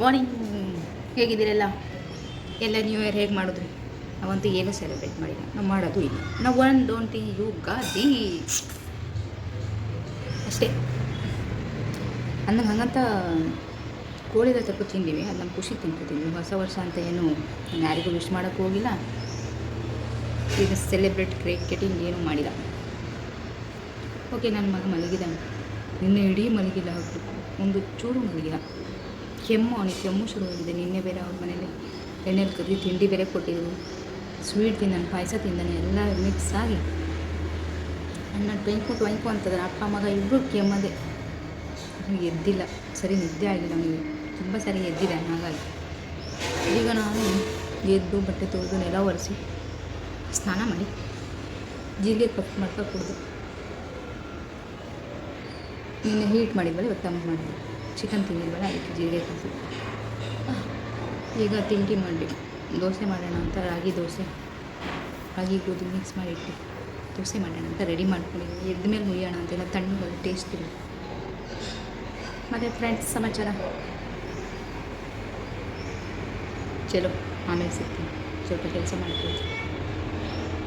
Morning ಹೇಗಿದ್ದೀರಲ್ಲ? ಎಲ್ಲ new year ಹೇಗೆ ಮಾಡಿದ್ರಿ? ನಾವಂತೂ ಏನೂ ಸೆಲೆಬ್ರೇಟ್ ಮಾಡಿಲ್ಲ. ನಾವು ಮಾಡೋದು ಇಲ್ಲ. ನಾವು ಒನ್ ಡೋಂಟಿ ಯುಗಾದಿ ಅಷ್ಟೇ. ಅಂದಂಗೆ ಹಂಗಂತ ಕೋಳಿದ ತಪ್ಪು ತಿಂದೀವಿ. ಅದು ನಮ್ಮ ಖುಷಿ ತಿನ್ಕೋತೀವಿ ಹೊಸ ವರ್ಷ ಅಂತ ಏನು ಯಾರಿಗೂ ವಿಶ್ ಮಾಡೋಕ್ಕೆ ಹೋಗಿಲ್ಲ. ಈಗ ಸೆಲೆಬ್ರೇಟ್ ಕ್ರಿಕೆಟಿಂಗ್ ಕೆಟಿಂಗ್ ಏನೂ ಮಾಡಿಲ್ಲ. ಓಕೆ ನನ್ನ ಮಗ ಮಲಗಿದ ನಿನ್ನೆ ಇಡೀ ಮಲಗಿಲ್ಲ. ಒಂದು ಚೂರು ಮಲಗಿಲ್ಲ. ಕೆಮ್ಮು, ಅವನಿಗೆ ಕೆಮ್ಮು ಶುರುವಾಗಿದೆ. ನಿನ್ನೆ ಬೇರೆ ಅವ್ರ ಮನೇಲಿ ಎಣ್ಣೆಲಿ ಕದ್ದಿ, ತಿಂಡಿ ಬೇರೆ ಕೊಟ್ಟಿದ್ರು. ಸ್ವೀಟ್ ತಿಂದಾನೆ ಪಾಯಸ ತಿಂದಾನೆ, ಎಲ್ಲ ಮಿಕ್ಸ್ ಆಗಿ. ಅಣ್ಣ ಟ್ವೆಂಕು ಟ್ವೆಂಕು ಅಂತಂದ್ರೆ ಅಪ್ಪ, ಮಗ ಇಬ್ಬರು ಕೆಮ್ಮದೆ. ಅವ್ನಿಗೆ ಎದ್ದಿಲ್ಲ. ಸರಿ, ನಿದ್ದೆ ಆಗಿಲ್ಲ ಅವನಿಗೆ. ತುಂಬ ಸರಿ ಎದ್ದಿದೆ ಹಾಗಾಗಿ. ಈಗ ನಾನು ಎದ್ದು ಬಟ್ಟೆ ತೊಳೆದು ನೆಲ ಒರೆಸಿ ಸ್ನಾನ ಮಾಡಿ ಜೀರಿಗೆ ಕಪ್ ಮಾಡ್ಕೊ ಕುಡ್ದು ನಿನ್ನೆ ಹೀಟ್ ಮಾಡಿದ್ಮೇಲೆ ಇವತ್ತು ತಂಪು ಮಾಡಿದ್ವಿ ಚಿಕನ್ ತಿಂದಿದ್ವಲ್ಲ ಅದಕ್ಕೆ ಜೀರಿಗೆ ಕಾಫಿ ಈಗ ತಿಂಡಿ ಮಾಡಿ ದೋಸೆ ಮಾಡೋಣ ಅಂತ ರಾಗಿ ದೋಸೆ. ರಾಗಿ ಗೋಧಿ ಮಿಕ್ಸ್ ಮಾಡಿ ಇಟ್ಟು ದೋಸೆ ಮಾಡೋಣ ಅಂತ ರೆಡಿ ಮಾಡ್ಕೊಂಡಿದ್ದೀನಿ. ಎದ್ದ ಮೇಲೆ ಮುಯ್ಯೋಣ ಅಂತೆಲ್ಲ ತಣ್ಣಗೆ ಟೇಸ್ಟ್ ಇಲ್ಲ ಮತ್ತು ಫ್ರೆಂಡ್ಸ್ ಸಮಾಚಾರ? ಚಲೋ, ಆಮೇಲೆ ಸಿಗ್ತೀನಿ. ಸ್ವಲ್ಪ ಕೆಲಸ ಮಾಡ್ತೀನಿ.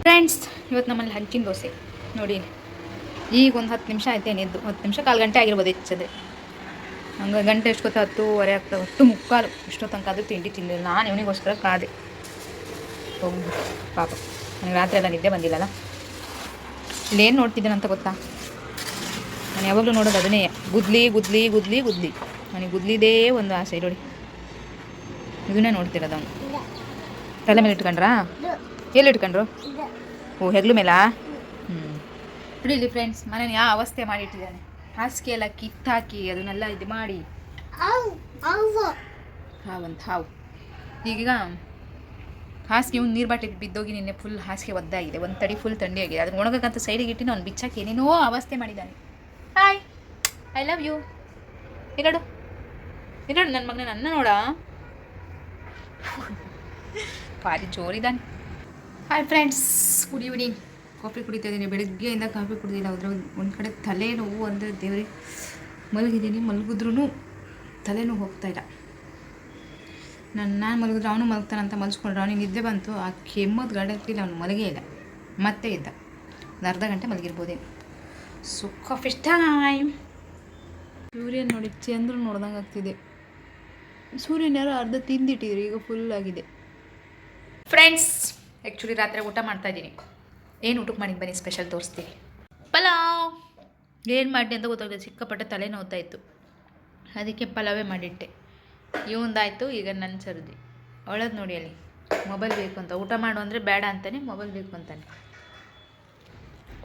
ಫ್ರೆಂಡ್ಸ್ ಇವತ್ತು ನಮ್ಮಲ್ಲಿ ಹಂಚಿನ ದೋಸೆ. ನೋಡಿ ಈಗ ಒಂದು ಹತ್ತು ನಿಮಿಷ ಆಯ್ತೇನೆ ಎದ್ದು ಹತ್ತು ನಿಮಿಷ ಕಾಲು ಗಂಟೆ ಆಗಿರ್ಬೋದು ಹೆಚ್ಚದೆ. ಹಂಗೆ ಗಂಟೆ ಎಷ್ಟು ಗೊತ್ತಾ ಹತ್ತೂವರೆ ಆಗ್ತವೆ ಹತ್ತು ಮುಕ್ಕಾಲು. ಇಷ್ಟೋ ತನಕ ಅದು ತಿಂಡಿ ತಿಂದಿಲ್ಲ ನಾನು ಇವನಿಗೋಸ್ಕರ ಕಾದೆ. ಹೋಗಿ ಪಾಪ. ನನಗೆ ರಾತ್ರಿ ಎಲ್ಲ ನಿದ್ದೆ ಬಂದಿಲ್ಲಲ್ಲ? ಇಲ್ಲೇನು ನೋಡ್ತಿದ್ದೇನೆ ಅಂತ ಗೊತ್ತಾ? ನಾನು ಯಾವಾಗಲೂ ನೋಡೋದು ಅದನ್ನೇ. ಗುದ್ಲಿ ಗುದ್ಲಿ ಗುದ್ಲಿ ಗುದ್ಲಿ. ನನಗೆ ಗುದ್ಲಿದೇ ಒಂದು ಆಸೆ. ನೋಡಿ. ಇದನ್ನೇ ನೋಡ್ತಿರೋದು ಅವನು. ತಲೆ ಮೇಲೆ ಇಟ್ಕೊಂಡ್ರಾ? ಎಲ್ಲಿ ಇಟ್ಕೊಂಡ್ರು? ಓ, ಹೆಗ್ಲು ಮೇಲಾ? ಹ್ಞೂ ಇಲ್ಲಿ ಫ್ರೆಂಡ್ಸ್ ಮನೇಲಿ ಯಾವ ಅವಸ್ಥೆ ಮಾಡಿಟ್ಟಿದ್ದಾನೆ ಹಾಸಿಗೆ ಎಲ್ಲ ಕಿತ್ತಾಕಿ ಅದನ್ನೆಲ್ಲ ಇದು ಮಾಡಿ. ಹಾವಂತ, ಹಾವು. ಈಗೀಗ ಹಾಸಿಗೆ ಒಂದು ನೀರು ಬಾಟಲಿ ಬಿದ್ದೋಗಿ ನಿನ್ನೆ ಫುಲ್ ಹಾಸಿಗೆ ಒದ್ದಾಗಿದೆ ಒಂದು ತಡಿ ಫುಲ್ ಥಂಡಿ ಆಗಿದೆ. ಅದನ್ನ ಒಣಗಕ್ಕಂತ ಸೈಡಿಗೆ ಇಟ್ಟಿನ ಅವ್ನು ಬಿಚ್ಚಾಕಿ ಏನೇನೋ ಅವಸ್ಥೆ ಮಾಡಿದ್ದಾನೆ ಹಾಯ್ ಐ ಲವ್ ಯು ಇರಡು ಇರಡು ನನ್ನ ಮಗನ ನನ್ನ ನೋಡ. ಭಾರಿ ಜೋರಿದ್ದಾನೆ hi friends good evening coffee ಕುಡಿತಾ ಇದ್ದೀನಿ, ಬೆಳಗ್ಗೆಯಿಂದ ಕಾಫಿ ಕುಡಿದಿಲ್ಲ. ಅದ್ರ ಒಂದು ಕಡೆ ತಲೆನೋವು ಅಂದರೆ ದೇವ್ರಿ, ಮಲಗಿದ್ದೀನಿ. ಮಲಗಿದ್ರೂ ತಲೆನೋವು ಹೋಗ್ತಾ ಇಲ್ಲ. ನಾನು ನಾನು ಮಲಗಿದ್ರೆ ಅವನು ಮಲಗ್ತಾನಂತ ಮಲ್ಸ್ಕೊಂಡ್ರೆ. ಅವನಿಗೆ ನಿದ್ದೆ ಬಂತು. ಆ ಕೆಮ್ಮದ ಗಡಕ್ಕಿಲ್ಲ ಅವನು ಮಲಗೇ ಇಲ್ಲ. ಮತ್ತೆ ಇದ್ದ ಒಂದು ಅರ್ಧ ಗಂಟೆ ಮಲಗಿರ್ಬೋದೇನು ಸೊ ಕಾಫಿ ಟೈಮ್ ಸೂರ್ಯನ ನೋಡಿ, ಚಂದ್ರ ನೋಡ್ದಂಗೆ ಆಗ್ತಿದೆ. ಸೂರ್ಯನ ಯಾರು ಅರ್ಧ ತಿಂದಿಟ್ಟಿದ್ರು. ಈಗ ಫುಲ್ ಆಗಿದೆ. ಫ್ರೆಂಡ್ಸ್ ಆ್ಯಕ್ಚುಲಿ ರಾತ್ರಿ ಊಟ ಮಾಡ್ತಾ ಇದ್ದೀನಿ. ಏನು ಊಟಕ್ಕೆ ಮಾಡಿ ಬನ್ನಿ ಸ್ಪೆಷಲ್ ತೋರಿಸ್ತೀನಿ. ಪಲಾವ್. ಏನು ಮಾಡಿ ಅಂತ ಗೊತ್ತಾಗಿದೆ, ಸಿಕ್ಕಾಪಟ್ಟೆ ತಲೆ ಇತ್ತು ಅದಕ್ಕೆ ಪಲಾವೇ ಮಾಡಿಟ್ಟೆ. ಇವಂದಾಯಿತು, ಈಗ ನನ್ನ ಸರದಿ. ಅವಳದು ನೋಡಿ ಅಲ್ಲಿ. ಮೊಬೈಲ್ ಬೇಕು ಅಂತ. ಊಟ ಮಾಡು ಅಂದರೆ ಬೇಡ ಅಂತಾನೆ, ಮೊಬೈಲ್ ಬೇಕು ಅಂತಾನೆ.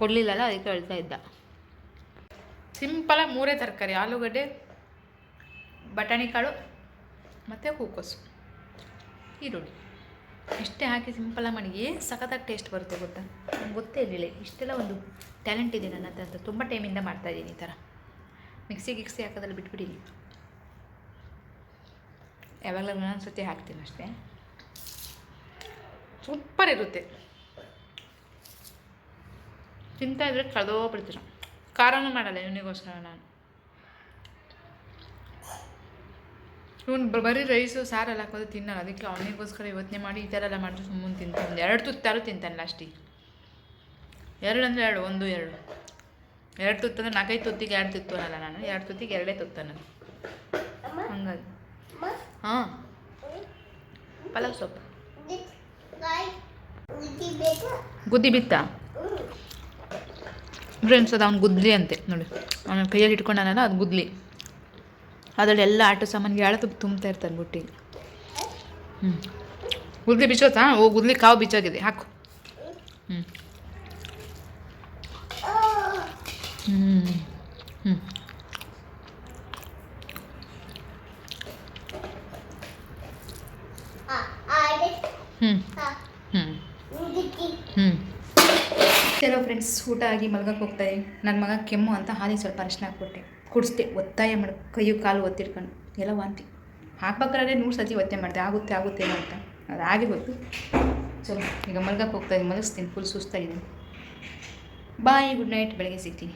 ಕೊಡಲಿಲ್ಲಲ್ಲ, ಅದಕ್ಕೆ ಅಳ್ತಾ ಇದ್ದ. ಸಿಂಪಲಾಗಿ ಮೂರೇ ತರಕಾರಿ, ಆಲೂಗಡ್ಡೆ, ಬಟಾಣಿ ಕಾಳು, ಮತ್ತು ಹೂಕೋಸು ಈರುಳ್ಳಿ. ಇಷ್ಟೇ ಹಾಕಿ ಸಿಂಪಲಾಗಿ ಮಾಡಿ ಏನು ಸಖತ್ತಾಗಿ ಟೇಸ್ಟ್ ಬರುತ್ತೆ ಗೊತ್ತಾ? ನಂಗೆ ಗೊತ್ತೇ ಇರಲಿಲ್ಲ. ಇಷ್ಟೆಲ್ಲ ಒಂದು ಟ್ಯಾಲೆಂಟ್ ಇದೆ ನನ್ನ ಹತ್ರ ತುಂಬ ಟೈಮಿಂದ ಮಾಡ್ತಾಯಿದ್ದೀನಿ ಈ ಥರ ಮಿಕ್ಸಿ ಗಿಕ್ಸಿ ಹಾಕೋದ್ರಲ್ಲಿ ಬಿಟ್ಬಿಡೀನಿ ಯಾವಾಗಲೂ ಒಂದೊಂದು ಸತಿ ಹಾಕ್ತೀನಿ ಅಷ್ಟೇ. ಸೂಪರ್ ಇರುತ್ತೆ. ತಿಂತಾ ಇದ್ರೆ ಕಳೆದೋಗ್ಬಿಡ್ತೀನಿ ಖಾರನೂ ಮಾಡಲ್ಲ, ಇವನಿಗೋಸ್ಕರ ನಾನು. ಇವನು ಬರೀ ರೈಸು, ಸಾರೆಲ್ಲ ಹಾಕೋದು ತಿನ್ನಲ್ಲ. ಅದಕ್ಕೆ ಅವನಿಗೋಸ್ಕರ ಯೋಚನೆ ಮಾಡಿ ಈ ಥರ ಎಲ್ಲ ಮಾಡಿದ್ರೆ ಸುಮ್ಮನೆ ತಿಂತಾನೆ. ಎರಡು ತುತ್ತಾರು ತಿಂತಾನೆ ಲಾಸ್ಟಿಗೆ ಎರಡು ಅಂದರೆ ಎರಡು, ಒಂದು, ಎರಡು. ಎರಡು ತುತ್ತು ಅಂದರೆ ನಾಲ್ಕೈದು ತುತ್ತಿಗೆ ಎರಡು ತುತ್ತು ಅನ್ನಲ್ಲ ನಾನು. ಎರಡು ತುತ್ತಿಗೆ ಎರಡೇ ತುತ್ತು ಅನ್ನೋದು. ಹಂಗಾಗಿ. ಹಾಂ. ಪಲಾವ್ ಸೊಪ್ಪು. ಗುದ್ದಿ ಬಿತ್ತಾ? ಫ್ರೆಂಡ್ಸ್ ಅದು ಅವ್ನು ಗುದ್ಲಿ ಅಂತೆ. ನೋಡಿ. ಅವನ ಕೈಯಲ್ಲಿ ಇಟ್ಕೊಂಡಾನಲ್ಲ, ಅದು ಗುದ್ಲಿ. ಅದರಲ್ಲಿ ಆಟೋ ಆಟ ಸಾಮಾನಿಗೆ ಹೇಳ ತುಪ್ಪ ತುಂಬ್ತಾ ಇರ್ತಾರೆ ಬುಟ್ಟಿಗೆ ಹ್ಞೂ ಗುದ್ಲಿ ಬಿಚ್ಚೋತಾ ಓ ಗುದ್ಲಿ ಕಾವು ಬಿಚ್ಚೋಗಿದೆ. ಹಾಕು. ಹ್ಞೂ ಹ್ಞೂ ಹ್ಞೂ ಹ್ಞೂ ಹ್ಞೂ ಹ್ಞೂ ಚಲೋ ಫ್ರೆಂಡ್ಸ್ ಊಟ ಆಗಿ ಮಲ್ಗಕ್ಕೆ ಹೋಗ್ತಾ ಇದೀನಿ ನನ್ನ ಮಗ ಕೆಮ್ಮು ಅಂತ ಹಾಲಿಗೆ ಸ್ವಲ್ಪ ಅರಿಶಿನ ಹಾಕ್ಬಿಟ್ಟೆ. ಕುಡಿಸ್ದೆ, ಒತ್ತಾಯ ಮಾಡಿ, ಕೈಯು ಕಾಲು ಒತ್ತಿಡ್ಕೊಂಡು ಎಲ್ಲ ವಾಂತಿ, ಹಾಕ್ಬೇಕಾದ್ರೆ ನೂರು ಸತಿ ಒತ್ತೆ ಮಾಡಿದೆ, ಆಗುತ್ತೆ ಆಗುತ್ತೇನೋ ಅಂತ. ಅದು ಆಗಿ ಗೊತ್ತು ಚಲೋ ಈಗ ಮಲ್ಗಕ್ಕೆ ಹೋಗ್ತಾ ಇದ್ದೀನಿ, ಮಲಗಿಸ್ತೀನಿ ಫುಲ್ ಸುಸ್ತಾಗಿದ್ದೀನಿ ಬಾಯ್ ಗುಡ್ ನೈಟ್ ಬೆಳಗ್ಗೆ ಸಿಗ್ತೀನಿ.